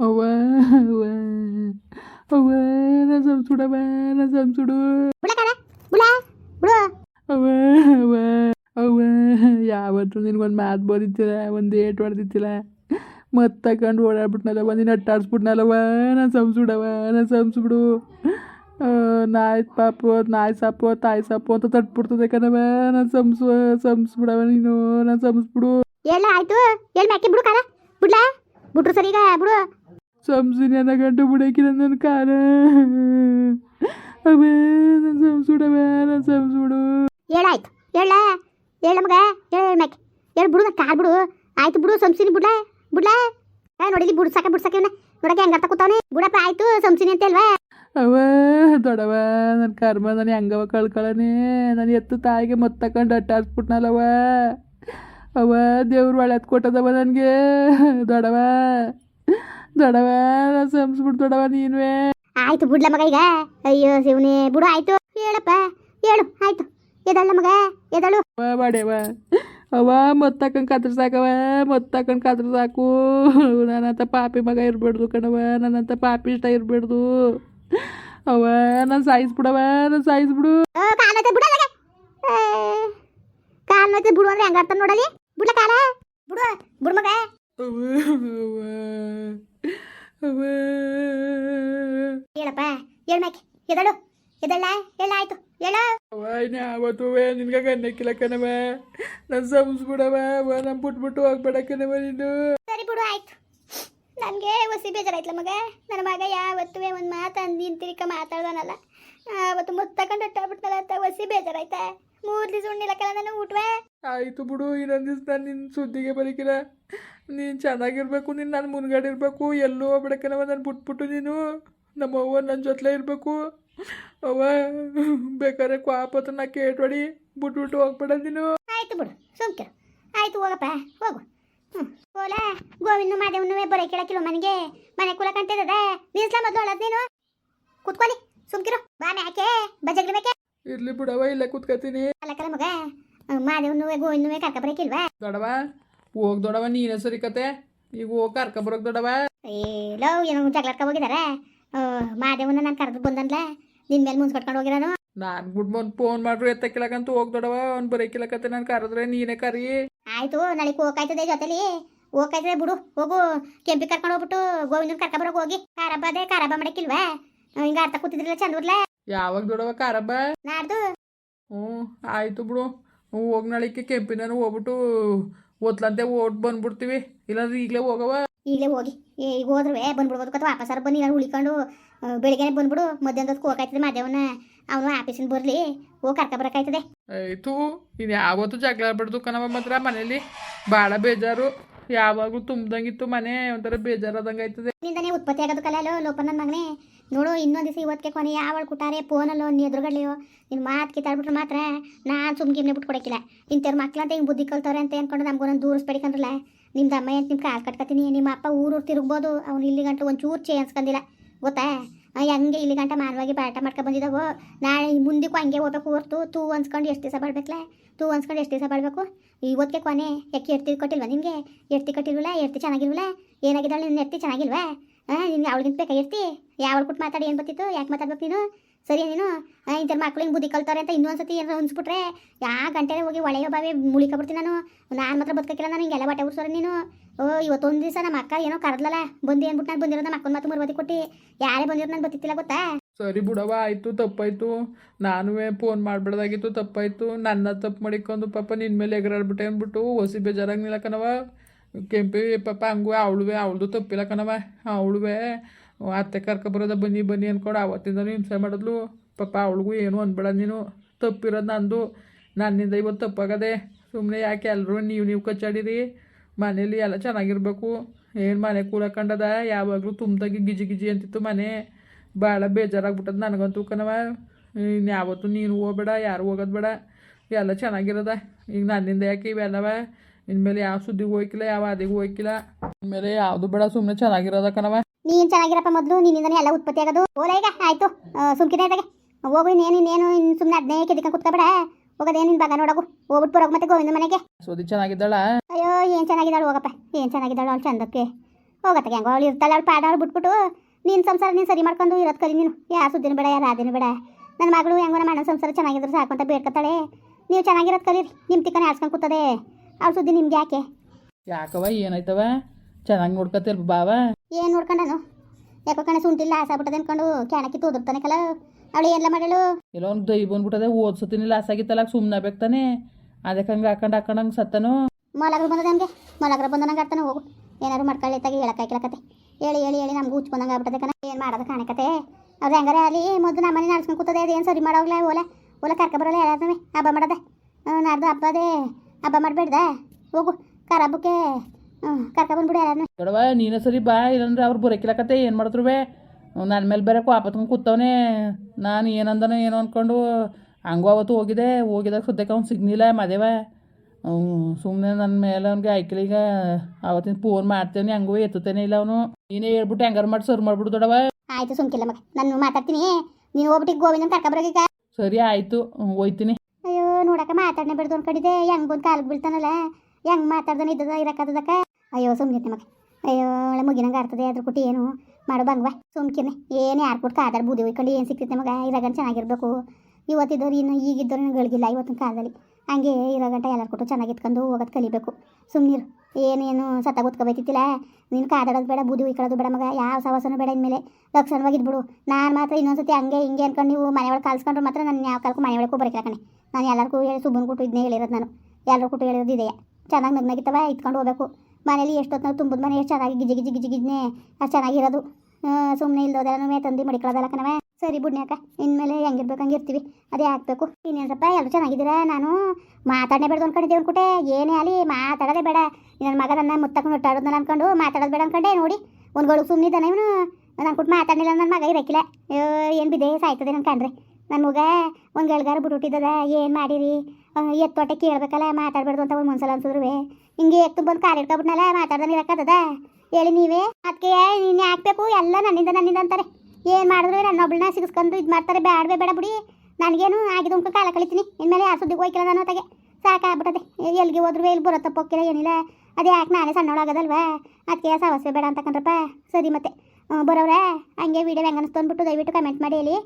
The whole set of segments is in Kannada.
ಅವ್ವ ಅವ್ವ ಅವ್ವ ನಾ ಸಂಸುಡವ ನಾ ಸಂಸುಡು ಸುಡು ಕಣ ಅವ ಅವ ಅವ್ವ ಅವ್ವ ಅವ್ವ ಯಾವತ್ತು ನಿನ್ಗೊಂದು ಮಾತು ಬೋದಿತ್ತಿಲ್ಲ ಒಂದು ಏಟ್ ಹೊಡೆದಿತ್ತಿಲ್ಲ ಮತ್ತೆ ತಗೊಂಡು ಓಡಾಡ್ಬಿಟ್ನಲ್ಲವ ನೀನು ಅಟ್ಟಾಡ್ಸ್ಬಿಟ್ನಲ್ಲವ ನಾನು ಸಂಸುಡವ ನಾನು ಸಂಸ್ಬಿಡು ನಾಯಿ ಪಾಪು ನಾಯಿ ಸಾಪು ತಾಯಿ ಸಾಪು ಅಂತ ತಟ್ಬಿಡ್ತದೆ ಕಣವ ನಾನು ಸಂಸು ಸಂಸ್ಬಿಡವ ನೀನು ನಾನು ಸಂಸ್ಬಿಡು ಎಲ್ಲ ಆಯ್ತು. ಹೇಳ ಮ್ಯಾಕೆ ಬಿಡು ಕಾಲ. ಬಿಡ್ಲ? ಬಿಟ್ರು ಸರಿ ಈಗ ಬಿಡು. ಬಿಡಕ್ಕೆ ನನ್ನ ಕಾರ ಅವೇ ನನ್ನ ಸಂಸುಡವ ನನ್ನ ಸಂಸುಡು ಹೇಳಾಯ್ತು ಹೇಳ ಹೇಳ ಮಗ ಹೇಳ ಮ್ಯಾಕೆ ಹೇಳ ಬಿಡು ನಾ ಕಾರ್ ಬಿಡು ಆಯ್ತು ಬಿಡು ಸಂಸಿನಿ ಬಿಡ್ಲ ಬಿಡ್ಲ ಏ ನೋಡಿಲಿ ಬಿಡ್ಸಾಕ ಬಿಡ್ಸಾಕ ಇವನ ನೋಡಕ್ಕೆ ಹೆಂಗ ಕೂತವನೆ ಬಿಡಪ್ಪ ಆಯ್ತು ಸಂಸಿನಿ ಅಂತ ಅಲ್ವಾ ಅವ ದೊಡವ ನನ್ನ ಕರ್ಮ ನಾನು ಹೆಂಗವ ಕಳ್ಕೊಳನೆ ನಾನು ಎತ್ತು ತಾಯಿಗೆ ಮತ್ತೆ ತಕೊಂಡು ಅಟ್ಟಾಡ್ಸ್ಬಿಟ್ನಲ್ಲವ ಅವ ದೇವ್ರು ಒಳ್ಳೆದ್ ಕೊಟ್ಟದವ ನನಗೆ ದೊಡವ ದೊಡವ ಸಂಸ್ಬಿಟ್ಟು ದೊಡವ ನೀನ್ವೇ. ಆಯ್ತು ಬಿಡ್ಲ ಮಗ ಈಗ. ಅಯ್ಯೋ ಶಿವನೇ ಬಿಡು ಆಯ್ತು. ಹೇಳಪ್ಪ ಹೇಳು ಆಯ್ತು. ಎದಳ ಮಗ ಎದಳು. ಅವ ಬಾಡ್ಯವ ಅವ ಮತ್ತೆ ತಕೊಂಡ್ ಕತ್ರ ಸಾಕವ ಮತ್ತೆ ತಕೊಂಡ್ ಕತ್ರ ಸಾಕು. ನನ್ನಂತ ಪಾಪಿ ಮಗ ಇರ್ಬಾರ್ದು ಕಣವ ನನ್ನಂತ ಪಾಪಿ ಇಷ್ಟ ಇರ್ಬಾರ್ದು ಅವ ನಾನು ಸಾಯಿಸ್ಬಿಡವ ನಾನು ಸಾಯಿಸ್ಬಿಡು. ಕಾಲ್ ಮತ್ತೆ ಬಿಡು ಅಂದ್ರೆ ಹೆಂಗಾಡ್ತಾನ ನೋಡಲಿ? ಬಿಡ್ಲ ಕಾಲ. ಬಿಡು ಬಿಡು ಮಗ. ಹೇಳಪ್ಪ ಹೇಳು ಮ್ಯಾಕೆ ಎದಳು ಎದಳ್ಳ ಎಲ್ಲ ಆಯ್ತು ಹೇಳ. ಅವ ಯಾವತ್ತು ನಿನ್ಗೆ ಗನ್ನಕ್ಕಿಲ್ಲ ಕಣವ. ನಾನು ಸಂಸ್ಬಿಡವ ನಾನು ಬಿಟ್ಬಿಟ್ಟು ಹೋಗ್ಬೇಡ ಕಣವ ನೀನು. ಸರಿ ಬಿಡು ಆಯ್ತು. ನನಗೆ ಹೊಸಿ ಬೇಜಾರಾಯ್ತಲ್ಲ ಮಗ? ನನ್ನ ಮಗ ಯಾವತ್ತೂ ಒಂದು ಮಾತು ಅಂದಿನ ತಿರ್ಕ ಮಾತಾಡ್ದನಲ್ಲ. ಅವತ್ತು ಮುತ್ತು ತಗೊಂಡು ಅಟ್ಟಾಗ್ಬಿಟ್ನಲ್ಲ ಅಂತ ಒಸಿ ಬೇಜಾರಾಯ್ತಾ? ಮೂರು ದಿವಸ ಉಣ್ಣಿಲ್ಲಕ್ಕಲ್ಲ ನಾನು ಊಟವೇ? ಆಯಿತು ಬಿಡು ಇನ್ನೊಂದು ದಿವ್ಸ ನಾನು ನಿನ್ನ ಸುದ್ದಿಗೆ ಬರೀಕಿಲ್ಲ. ನೀನು ಚೆನ್ನಾಗಿರ್ಬೇಕು ನೀನು ನಾನು ಮುನ್ಗಡೆ ಇರಬೇಕು ಎಲ್ಲೂ ಹೋಗ್ಬಿಡಕ್ಕನವ ನಾನು ಬಿಟ್ಬಿಟ್ಟು ನೀನು. ನಮ್ಮ ಅವ್ವ ನನ್ನ ಜೊತೆಲೇ ಇರಬೇಕು. ಅವ್ವ ಬೇಕಾದ್ರೆ ಕ್ವಾಪತ್ರ ನಾ ಕೇಟ್ವಡಿ ಬಿಟ್ಬಿಟ್ಟು ಹೋಗ್ಬೇಡ ನೀನು. ಆಯ್ತು ಬಿಡು ಸುಮ್ಕೆ ಆಯ್ತು ಹೋಗಪ್ಪ ಹೋಗು. ಹ್ಞೂ ಓಲ ಗೋವಿಂದ ಮಾದೇವನು ಬರೋ ಕೇಳಕ್ಕಿಲ್ಲ ಮನೆಗೆ? ಮನೆ ಕುಲ ಕಂತಿದ್ದದ ನೀಸ್ಲ ಮೊದಲು ಅಳದ್ ನೀನು? ಕುತ್ಕೊಳ್ಳಿ ಸುಮ್ಕಿರು. ಬಾ ಮ್ಯಾಕೆ ಬಜಗ್ಲಿ ಮ್ಯಾಕೆ. ಇರ್ಲಿ ಬಿಡವ ಇಲ್ಲ ಕುತ್ಕತೀನಿ ಅಲ್ಲಕ್ಕಲ್ಲ ಮಗ ಮಾದೇವನು ಗೋವಿಂದನು ಕರ್ಕ ಬರಕಿಲ್ವಾ ದೊಡವ ಹೋಗ್ ದೊಡವ ನೀನೇ ಸರಿ ಕತೆ. ಈಗ ಕರ್ಕ ಬರೋಕ್ ದೊಡವ ಏ ಲವ್ ಏನೋ ಜಗಳಕ್ಕ ಹೋಗಿದಾರ ಮಾದೇವನ ನಾನು ಕರೆದು ಬಂದನ್ಲ? ನಿನ್ ಮೇಲೆ ಮುನ್ಸ್ ಕಟ್ಕೊಂಡು ಹೋಗಿರೋನು? ನಾನು ಗುಡ್ ಬಂದು ಫೋನ್ ಮಾಡ್ರು ಎತ್ತಕ್ಕಿಲಕಂತ ಹೋಗ್ ದೊಡವ ಅವ್ನ್ ಬರಕಿಲಕತೆ ನಾನು ಕರೆದ್ರೆ ನೀನೇ ಕರಿ. ಆಯ್ತು ನಾಳೆ ಹೋಗಾಯ್ತದೆ ಜೊತೆಲಿ. ಹೋಗಾಯ್ತದೆ ಬಿಡು ಹೋಗು. ಕೆಂಪಿ ಕರ್ಕೊಂಡು ಹೋಗ್ಬಿಟ್ಟು ಗೋವಿಂದನ್ ಕರ್ಕ ಬರೋಕ್ ಹೋಗಿ. ಕಾರಬ್ಬ ಅದೇ ಕಾರಬ್ಬ ಮಾಡಕ್ಕಿಲ್ವಾ ಹಿಂಗ ಅರ್ಥ ಕೂತಿದ್ರಲ್ಲ ಚಂದ್ರಲ್ಲ ಯಾವಾಗ ದೊಡವ ಕಾರಬ್ಬ ನಾಡ್ದು. ಹ್ಞೂ ಆಯ್ತು ಬಿಡು. ಹೋಗಿ ನಾಳಿಕೆ ಕೆಂಪಿನ ಹೋಗ್ಬಿಟ್ಟು ಓದ್ಲಂತೆ ಓಟ್ ಬಂದ್ಬಿಡ್ತೀವಿ. ಇಲ್ಲಾಂದ್ರೆ ಈಗಲೇ ಹೋಗವ? ಈಗಲೇ ಹೋಗಿ. ಈಗ ಹೋದ್ರೆ ಬಂದ್ಬಿಡ್ಬೋದು ಕತ್ತ ವಾಪಸ್ಸಾರ ಬನ್ನಿ ನಾನು ಉಳಿಕೊಂಡು ಬೆಳಿಗ್ಗೆ ಬೆಳಿಗ್ಗೆನೆ ಬಂದ್ಬಿಡು. ಮಧ್ಯಾಹ್ನದ ಹೋಗಾಯ್ತದೆ ಮಾದೇವನ ಅವನು ಆಫೀಸಿಂದ ಬರಲಿ. ಹೋಗಿ ಕರ್ಕ ಬರೋಕಾಯ್ತದೆ. ಆಯಿತು. ಇದು ಯಾವತ್ತೂ ಜಗಳ ಆಡ್ಬಾರ್ದು ಕಣವ ಮಾತ್ರ ಮನೇಲಿ ಭಾಳ ಬೇಜಾರು. ಯಾವಾಗಲೂ ತುಂಬದಂಗಿತ್ತು ಮನೆ, ಒಂಥರ ಬೇಜಾರಾದಂಗೆ ನಿಂದನೇ ಉತ್ಪತ್ತಿ ಆಗೋದು ಕಲೆಯಲ್ಲೋ ಲೋಪ ನನ್ನ ಮಗನೇ. ನೋಡು, ಇನ್ನೊಂದು ದಿವಸ ಇವತ್ತಿಗೆ ಕೊನೆ ಯಾವಳು ಕುಟಾರೆ ಫೋನಲ್ಲೋ ನೀ ಎದುರುಗಡೆಯೋ ನಿನ್ನ ಮಾತು ಕಿತ್ತಾಡ್ಬಿಟ್ರೆ ಮಾತ್ರ ನಾನು ಸುಮ್ಗಿಮ್ನೆ ಬಿಟ್ಟು ಕೊಡಕ್ಕಿಲ್ಲ. ಇಂಥವ್ರ ಅಂತ ಹಿಂಗೆ ಬುದ್ಧಿ ಕಲ್ತವ್ರೆ ಅಂತ ಅನ್ಕೊಂಡು ನಮ್ಗೂ ನಾನು ದೂರಿಸ್ಬೇಡಿಕಂದ್ರಲ್ಲ ನಿಮ್ದು ಅಮ್ಮ ಅಂತ ನಿಮ್ಮ ಕಾಲು ಕಟ್ಕೊತೀನಿ ನಿಮ್ಮ ಅಪ್ಪ ಊರು ತಿರುಗ್ಬೋದು, ಅವ್ನು ಇಲ್ಲಿ ಗಂಟ ಒಂಚೂರು ಚೇ ಅನ್ಸ್ಕೊಂಡಿಲ್ಲ ಗೊತ್ತಾ? ಹಂಗೆ ಇಲ್ಲಿ ಗಂಟ ಮಾನವಾಗಿ ಬಾಟ ಮಾಡ್ಕೊ ಬಂದಿದ್ದಾವೋ ನಾಳೆ ಮುಂದಕ್ಕೂ ಹಂಗೆ ಹೋಗ್ಬೇಕು ಹೊರ್ತು, ತೂ ಅನ್ಸ್ಕೊಂಡು ಎಷ್ಟು ದಿವಸ ಬಾಳ್ಬೇಕಲ್ಲ ತೂ ಅನ್ಸ್ಕೊಂಡು ಎಷ್ಟು ದಿವಸ ಬಾಳ್ಬೇಕು? ಇವತ್ತಿಗೆ ಕೊನೆ ಯಾಕೆ ಎರ್ತಿ ಕೊಟ್ಟಿಲ್ವಾ ನಿನಗೆ ಎರ್ತಿ ಕೊಟ್ಟಿಲ್ವಲ್ಲ, ಎರ್ತಿ ಚೆನ್ನಾಗಿಲ್ವಲ್ಲ? ಏನಾಗಿದ್ದಾಳೆ ನಿನ್ನ ಎರ್ತಿ ಚೆನ್ನಾಗಿಲ್ವಾ? ಹಾಂ ನಿನ್ಗೆ ಅವಳಿಗಿಂತ ಬೇಕಾ ಎರ್ತಿ? ಯಾವಳು ಕೊಟ್ಟು ಮಾತಾಡಿ ಏನು ಬರ್ತಿತ್ತು ಯಾಕೆ ಮಾತಾಡ್ಬೇಕು ನೀನು? ಸರಿ ನೀನು? ಇಂಥ ಮಕ್ಳು ಬುದ್ಧಿ ಕಲ್ತಾರೆ ಅಂತ ಇನ್ನೊಂದು ಸತಿ ಏನಾರು ಅನ್ಸ್ಬಿಟ್ರೆ ಯಾ ಗಂಟೆನೇ ಹೋಗಿ ಒಳೆಯೋ ಬಾವಿ ಮುಳಿಕೊಬಿಡ್ತೀನಿ ನಾನು. ನಾನು ಮಾತ್ರ ಬದುಕಿಲ್ಲ ನಾನು, ಹಿಂಗೆಲ್ಲ ಬಟ್ಟೆ ಉಡ್ಸೋರು ನೀನು. ಓ, ಇವತ್ತೊಂದು ದಿವಸ ನಮ್ಮ ಅಕ್ಕ ಏನೋ ಕರೆದ್ಲಲ್ಲ. ಬಂದು ಏನ್ಬಿಟ್ಟು ನಾನು ಬಂದಿರೋದು ನಮ್ಮ ಅಕ್ಕನ ಮಾತು ಮರುವತಿ ಕೊಟ್ಟು. ಯಾರೇ ಬಂದಿರೋ ನಾನು ಬತ್ತಿತ್ತಿಲ್ಲ ಗೊತ್ತಾ? ಸರಿ ಬಿಡವ ಆಯಿತು, ತಪ್ಪಾಯ್ತು. ನಾನು ಫೋನ್ ಮಾಡಬಾರ್ದಾಗಿತ್ತು ತಪ್ಪಾಯ್ತು. ನನ್ನ ತಪ್ಪು ಮಾಡಿಕೊಂಡು ಪಾಪ ನಿನ್ನ ಮೇಲೆ ಎಗರಾಡ್ಬಿಟ್ಟೆ ಅಂದ್ಬಿಟ್ಟು ಹೊಸಿ ಬೇಜಾರಾಗಿಲ್ಲ ಕಣವ ಕೆಂಪಿ, ಪಾಪ ಹಂಗೂ, ಅವಳುವೆ, ಅವಳದು ತಪ್ಪಿಲ್ಲ ಕಣವ ಅವಳುವೆ, ಅತ್ತೆ ಕರ್ಕೊಬರೋದ ಬನ್ನಿ ಬನ್ನಿ ಅಂದ್ಕೊಂಡು ಅವತ್ತಿಂದನೂ ಹಿಂಸೆ ಮಾಡಿದ್ಲು. ಪಾಪ ಅವಳಿಗೂ ಏನು ಅನ್ಬೇಡ ನೀನು. ತಪ್ಪಿರೋದು ನಂದು. ನನ್ನಿಂದ ಇವತ್ತು ತಪ್ಪಾಗದೆ. ಸುಮ್ಮನೆ ಯಾಕೆ ಎಲ್ಲರೂ ನೀವು ನೀವು ಕಚ್ಚಾಡಿರಿ. ಮನೇಲಿ ಎಲ್ಲ ಚೆನ್ನಾಗಿರ್ಬೇಕು. ಏನು ಮನೆ ಕೂಲಕಂಡದ? ಯಾವಾಗಲೂ ತುಂಬ್ದಾಗಿ ಗಿಜಿ ಗಿಜಿ ಅಂತಿತ್ತು ಮನೆ. ಭಾಳ ಬೇಜಾರಾಗ್ಬಿಟ್ಟದ ನನಗಂತೂ ಕಣವ ಇನ್ಯಾವತ್ತು ನೀನು ಹೋಗ್ಬೇಡ ಯಾರು ಹೋಗೋದು ಬೇಡ. ಎಲ್ಲ ಚೆನ್ನಾಗಿರೋದ. ಈಗ ನನ್ನಿಂದ ಯಾಕೆ ಇವೆಲ್ಲವ ಇನ್ಮೇಲೆ ಯಾವ ಸುದ್ದಿಗೂ ಹೋಯ್ಕಿಲ್ಲ ಯಾವ ಅದಿಗೂ ಹೋಯ್ಕಿಲ್ಲ. ಇನ್ಮೇಲೆ ಯಾವುದು ಬೇಡ ಸುಮ್ಮನೆ ಚೆನ್ನಾಗಿರೋದ ಕಣವ ನೀನು ಚೆನ್ನಾಗಿರಪ್ಪ ಮೊದಲು ನಿನ್ನಿಂದನೇ ಎಲ್ಲ ಉತ್ಪತ್ತಿ ಆಗೋದು. ಓಲ ಈಗ ಆಯ್ತು. ಸುಮ್ಕಿದೆ ಇದಾಗೆ ಹೋಗು ಇನ್ನೇನು ಇನ್ನೇನು ಇನ್ನು ಸುಮ್ಮನೆ ಅದನ್ನೇ ಕೆದಿಕ ಕುತ್ಕೊಬೇಡ ಹೋಗೋದೇ ನಿನ್ನ ಬಗ ನೋಡೋಗು. ಹೋಗ್ಬಿಟ್ಟು ಬರೋಗು ಮತ್ತೆ ಗೋವಿಂದ ಮನೆಗೆ. ಸೋದಿ ಚೆನ್ನಾಗಿದ್ದಾಳ? ಅಯ್ಯೋ ಏನು ಚೆನ್ನಾಗಿದ್ದಾಳು ಹೋಗಪ್ಪ. ಏನು ಚೆನ್ನಾಗಿದ್ದಾಳು ಅವಳು ಚಂದಕ್ಕೆ. ಹೋಗತ್ತೆ ಹೆಂಗೋ ಅವಳು ಇರ್ತಾಳೆ ಅವಳು ಪಾಡ ಅವಳು ಬಿಟ್ಬಿಟ್ಟು. ನೀನು ಸಂಸಾರ ನೀನು ಸರಿ ಮಾಡ್ಕೊಂಡು ಇರೋದು ಕಲಿ ನೀನು. ಯಾ ಸುದ್ದಿನ ಬೇಡ ಯಾರು ಅದೇನು ಬೇಡ. ನನ್ನ ಮಗಳು ಹೆಂಗೋ ಮಾಡೋ ಸಂಸಾರ ಚೆನ್ನಾಗಿದ್ರು ಸಾಕು ಅಂತ ಬೇಡ್ಕೊತಾಳೆ. ನೀವು ಚೆನ್ನಾಗಿರೋದು ಕಲೀರಿ ನಿಮ್ಮ ತಿಕ್ಕನೆ ಆಡ್ಸ್ಕೊಂಡು ಕೂತದೆ. ಅವ್ರ ಸುದ್ದಿ ನಿಮ್ಗೆ ಯಾಕೆ? ಯಾಕವ ಏನಾಯ್ತವ ಚೆನ್ನಾಗಿ ನೋಡ್ಕೊತಿರ್ ಬಾವ? ಏನು ನೋಡ್ಕೊಂಡನು? ಯಾಕೋ ಕಣ ಸುಂಟಿಲ್ಲ ಆಸೆ ಬಿಟ್ಟದೆ ಅನ್ಕೊಂಡು ಕ್ಯಾಣಕ್ಕಿ ತೋದಿರ್ತಾನೆ ಕಲ. ಅವಳು ಎಲ್ಲ ಮಾಡಳು ಎಲ್ಲೋ ಒಂದು ದೈ ಬಂದ್ಬಿಟ್ಟದೆ ಓದ್ಸತಿನಿ ಲಾಸ್ ಆಗಿತ್ತಲ್ಲ ಸುಮ್ಮನೆ ಬೇಕಾನೆ ಅದಕ್ಕೆ ಹಂಗೆ ಹಾಕೊಂಡು ಹಂಗೆ ಸತ್ತನು. ಮೊಲಗ್ರ ಬಂದದ ಹಂಗೆ? ಮೊಲಗ್ರ ಬಂದ ನಂಗೆ ಆಡ್ತಾನೆ ಹೋಗು. ಏನಾದ್ರು ಮಾಡ್ಕೊಳ್ಳಿ ತಾಗಿ ಹೇಳಕ್ಕಾಯ್ಕಿಲಕತೆ ಹೇಳಿ ಹೇಳಿ ಹೇಳಿ, ನಮ್ಗೆ ಹುಚ್ಚ ಬಂದಂಗೆ ಆಗ್ಬಿಟ್ಟದೆ ಕಣ. ಏನು ಮಾಡೋದು ಕಾಣಕತೆ ಅವ್ರು ಹೆಂಗಾರೆ ಅಲ್ಲಿ ಮೊದಲು ನಮ್ಮನೆ ನಡ್ಸ್ಕೊಂಡು ಕೂತದೆ, ಅದೇನು ಸರಿ ಮಾಡೋಗ್ಲ ಓಲೆ ಓಲೆ ಕರ್ಕ ಬರೋಲ್ಲ ಯಾರು ಹಬ್ಬ ಮಾಡದೆ? ನಾಡ್ದು ಹಬ್ಬದೇ, ಹಬ್ಬ ಮಾಡಬೇಡ್ದ? ಹೋಗು ಕರ ಹಬ್ಬಕ್ಕೆ ಹ್ಞೂ ಕರ್ಕ ಬಂದ್ಬಿಡು ಕಡವ ನೀನೇ ಸರಿ ಬಾ, ಇಲ್ಲಂದ್ರೆ ಅವ್ರು ಕತೆ ಏನು ಮಾಡಿದ್ರು ನನ್ನ ಮೇಲೆ ಬೇರೆ ಕೋಪತ್ಕೊಂಡು ಕೂತವನೇ. ನಾನು ಏನಂದನೋ ಏನೋ ಅಂದ್ಕೊಂಡು ಹಂಗೂ ಅವತ್ತು ಹೋಗಿದೆ ಹೋಗಿದಾಗ ಸದ್ಯಕ್ಕೆ ಅವ್ನು ಸಿಗ್ನಿಲ್ಲ ಮದೇವ. ಸುಮ್ಮನೆ ನನ್ನ ಮೇಲೆ ಅವ್ನಿಗೆ ಐಕ್ಲಿಗ ಅವತ್ತಿನ ಫೋನ್ ಮಾಡ್ತೇನೆ ಹಂಗೂ ಎತ್ತುತ್ತೇನೆ ಇಲ್ಲ ಅವನು. ನೀನೇ ಹೇಳ್ಬಿಟ್ಟು ಹೆಂಗಾರ ಮಾಡಿ ಸರ್ ಮಾಡ್ಬಿಡು ದೊಡವ ಆಯ್ತು ಸುಮ್ಕಿಲ್ಲ ಮಗ ನಾನು ಮಾತಾಡ್ತೀನಿ. ನೀನು ಹೋಗ್ಬಿಟ್ಟು ಗೋವಿನ ಕರ್ಕೊಬರೋಗೀಗ ಸರಿ ಆಯ್ತು ಹೋಯ್ತೀನಿ. ಅಯ್ಯೋ ನೋಡಕ ಮಾತಾಡನೆ ಬಿಡ್ದು ಅನ್ಕೊಂಡಿದ್ದೆ ಹೆಂಗ್ ಬಂದು ಕಾಲಿಗೆ ಬೀಳ್ತಾನಲ್ಲ. ಹೆಂಗ್ ಮಾತಾಡ್ದನ ಇದ್ದದ ಇರಕ್ಕದಕ್ಕ ಅಯ್ಯೋ ಸುಮ್ಮನೆ ಮಗ. ಅಯ್ಯೋ ಒಳ್ಳೆ ಮುಗಿನಂಗೆ ಆಡ್ತದೆ ಅದ್ರ ಕುಟ್ಟಿ ಏನು. ಮಾಡು ಬಂಗ್ವಾ ಸುಮ್ಕಿರ್ನೆ ಏನು ಯಾರು ಕೊಟ್ಟು ಕಾದಾರ ಬೂದಿ ಹೋಯ್ಕೊಂಡು ಏನು ಸಿಕ್ತೈತೆ ಮಗ ಇವಾಗ ಚೆನ್ನಾಗಿರ್ಬೇಕು. ಇವತ್ತಿದ್ದವ್ರು ಇನ್ನು ಈಗಿದ್ದವ್ರು ಗಳಿಗಿಲ್ಲ ಇವತ್ತಿನ ಕಾಲದಲ್ಲಿ. ಹಂಗೆ ಇರೋ ಗಂಟ ಎಲ್ಲರೂ ಕೊಟ್ಟು ಚೆನ್ನಾಗಿ ಇಟ್ಕೊಂಡು ಹೋಗೋದು ಕಲಿಬೇಕು. ಸುಮ್ಮನಿರು ಏನೇನು ಸತ್ತ ಗೊತ್ಕೋಬೇಕಿತ್ತಿಲ್ಲ ನೀನು ಕಾದಾಡೋದು ಬೇಡ, ಬೂದಿ ಹುಯ್ಕೊಳ್ಳೋದು ಬೇಡ ಮಗ. ಯಾವ ಸವಾಸನೂ ಬೇಡ ಇನ್ಮೇಲೆ. ಲಕ್ಷಣವಾಗಿದ್ಬಿಡು ನಾನು ಮಾತ್ರ ಇನ್ನೊಂದ್ಸತಿ ಹಂಗೆ ಹಿಂಗೆ ಅನ್ಕೊಂಡು ನೀವು ಮನೆಯೊಳಗೆ ಕಲ್ಸ್ಕೊಂಡ್ರು ಮಾತ್ರ ನಾನು ಯಾವ ಕಾಲಕ್ಕೂ ಮನೆ ಒಳಗೂ ಬರಕಿಲ್ಲ ಕಣೆ. ನಾನು ಎಲ್ಲರಿಗೂ ಹೇಳಿ, ಸುಬ್ಬನ ಕೊಟ್ಟು ಇದನ್ನೇ ಹೇಳಿರೋದು ನಾನು. ಎಲ್ಲರೂ ಕೊಟ್ಟು ಹೇಳಿರೋದು ಇದೆಯಾ ಚೆನ್ನಾಗಿ ನಗ್ನಾಗಿತ್ತವ? ಇಟ್ಕೊಂಡು ಹೋಗಬೇಕು. ಮನೇಲಿ ಎಷ್ಟೊತ್ತು ನಾವು ತುಂಬದ ಮನೆ ಎಷ್ಟು ಚೆನ್ನಾಗಿ ಗಿಜಿ ಗಿಜಿ ಗಿಜಿ ಗಿಜ್ನೆ, ಅಷ್ಟು ಚೆನ್ನಾಗಿರೋದು. ಸುಮ್ಮನೆ ಇಲ್ದೋದೆಲ್ಲ ತಂದು ಮಡಿಕೊಳ್ಳೋದಲ್ಲ ಕಣವ ಸರಿ ಬುಡ್ನ್ಯಾಕ ಇನ್ಮೇಲೆ ಹೆಂಗಿರ್ಬೇಕು ಹಂಗೆ ಇರ್ತೀವಿ ಅದೇ ಹಾಕ್ಬೇಕು ಇನ್ನೇನಪ್ಪ ಎಲ್ಲರೂ ಚೆನ್ನಾಗಿದ್ದೀರಾ? ನಾನು ಮಾತಾಡೇ ಬೇಡ ಅಂದ್ಕೊಂಡಿದ್ದೆ ಅಂದ್ಕೊಟ್ಟೆ ಏನೇ ಅಲ್ಲಿ ಮಾತಾಡೋದೇ ಬೇಡ. ನನ್ನ ಮಗ ನನ್ನ ಮುತ್ತಕೊಂಡು ಒಟ್ಟಾಡೋದನ್ನ ಅನ್ಕೊಂಡು, ಮಾತಾಡೋದು ಬೇಡ ಅಂದ್ಕೊಂಡೆ ನೋಡಿ ಒಂದು ಗಳು ಸುಮ್ಮನಿದ್ದಾನೆ ಇವನು. ನಾನು ಕೊಟ್ಟು ಮಾತಾಡಲಿಲ್ಲ ನನ್ನ ಮಗ ಇರಕ್ಕಿಲ್ಲ ಏನು ಬಿದೆ ಸಾಯ್ತದೆ ನನ್ನ ಕಂಡ್ರೆ ನನ್ನ ಮಗ ಒಂದು ಗೆಳ್ಗಾರ ಬಿಟ್ಬಿಟ್ಟಿದ್ದದ. ಏನು ಮಾಡಿರಿ? ಎತ್ತೋಟೆ ಕೇಳಬೇಕಲ್ಲ ಮಾತಾಡಬೇಡ್ದು ಅಂತ ಒಂದು ಮನ್ಸಲ್ಲ ಅನ್ಸಿದ್ರು ಹಿಂಗೆ ಎತ್ತು ಬಂದು ಕಾಲು ಇಟ್ಕೊಬಿಟ್ನಲ್ಲ ಮಾತಾಡ್ದಾನೆ ಇರಕ್ಕದ ಹೇಳಿ ನೀವೇ ಅದಕ್ಕೆ ನೀನು ಹಾಕ್ಬೇಕು ಎಲ್ಲ ನನ್ನಿಂದ ನನ್ನಿಂದ ಅಂತಾರೆ. ಏನು ಮಾಡಿದ್ರು ನನ್ನೊಬ್ಳನ್ನ ಸಿಗಿಸ್ಕೊಂಡು ಇದು ಮಾಡ್ತಾರೆ ಬೇಡವೇ ಬೇಡ ಬಿಡಿ. ನನಗೇನು ಆಗಿದ್ದು ಉಂಕ ಕಾಲ ಕಳಿತೀನಿ. ಇನ್ಮೇಲೆ ಯಾರು ಸುದ್ದಿಗೆ ಹೋಯ್ಕಿಲ್ಲ ನಾನು ಹೊತ್ತಿಗೆ ಸಾಕಾಗ್ಬಿಟ್ಟದೆ. ಎಲ್ಲಿಗೆ ಹೋದ್ರು ಎಲ್ಲಿ ಬರೋ ತಪ್ಪೋಕ್ಕಿಲ್ಲ ಏನಿಲ್ಲ. ಅದೇ ಯಾಕೆ ನಾನೇ ಸಣ್ಣವಳಾಗದಲ್ವಾ ಅದಕ್ಕೆ ಸಮಸ್ಯೆ ಬೇಡ ಅಂತಕಂದ್ರಪ್ಪ ಸರಿ ಮತ್ತೆ. ಬರೋರೆ ಹಂಗೆ ವೀಡಿಯೋ ಹೆಂಗೆ ಅನಿಸ್ತು ದಯವಿಟ್ಟು ಕಮೆಂಟ್ ಮಾಡಿ ಹೇಳಿ.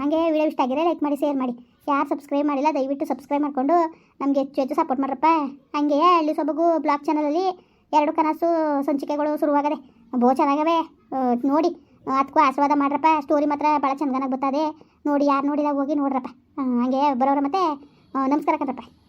ಹಾಗೆ ವಿಡಿಯೋ ಇಷ್ಟ ಆಗಿದೆ ಲೈಕ್ ಮಾಡಿ ಶೇರ್ ಮಾಡಿ. ಯಾರು ಸಬ್ಸ್ಕ್ರೈಬ್ ಮಾಡಿಲ್ಲ ದಯವಿಟ್ಟು ಸಬ್ಸ್ಕ್ರೈಬ್ ಮಾಡಿಕೊಂಡು ನಮಗೆ ಹೆಚ್ಚು ಹೆಚ್ಚು ಸಪೋರ್ಟ್ ಮಾಡ್ರಪ್ಪ. ಹಾಗೆ ಹಳ್ಳಿ ಸೊಬಗು ಬ್ಲಾಗ್ ಚಾನಲಲ್ಲಿ ಎರಡು ಕನಸು ಸಂಚಿಕೆಗಳು ಶುರುವಾಗದೆ. ಬಹು ಚೆನ್ನಾಗವೆ. ಆ, ನೋಡಿ. ಅದಕ್ಕೂ ಆಶೀರ್ವಾದ ಮಾಡ್ರಪ್ಪ. ಸ್ಟೋರಿ ಮಾತ್ರ ಭಾಳ ಚಂದನಾಗಿ ಬರ್ತದೆ. ನೋಡಿ, ಯಾರು ನೋಡಿದಾಗ ಹೋಗಿ ನೋಡ್ರಪ್ಪ. ಹಾಗೆ ಬರೋರ ಮತ್ತೆ ನಮಸ್ಕಾರ ಕಣ್ರಪ್ಪ.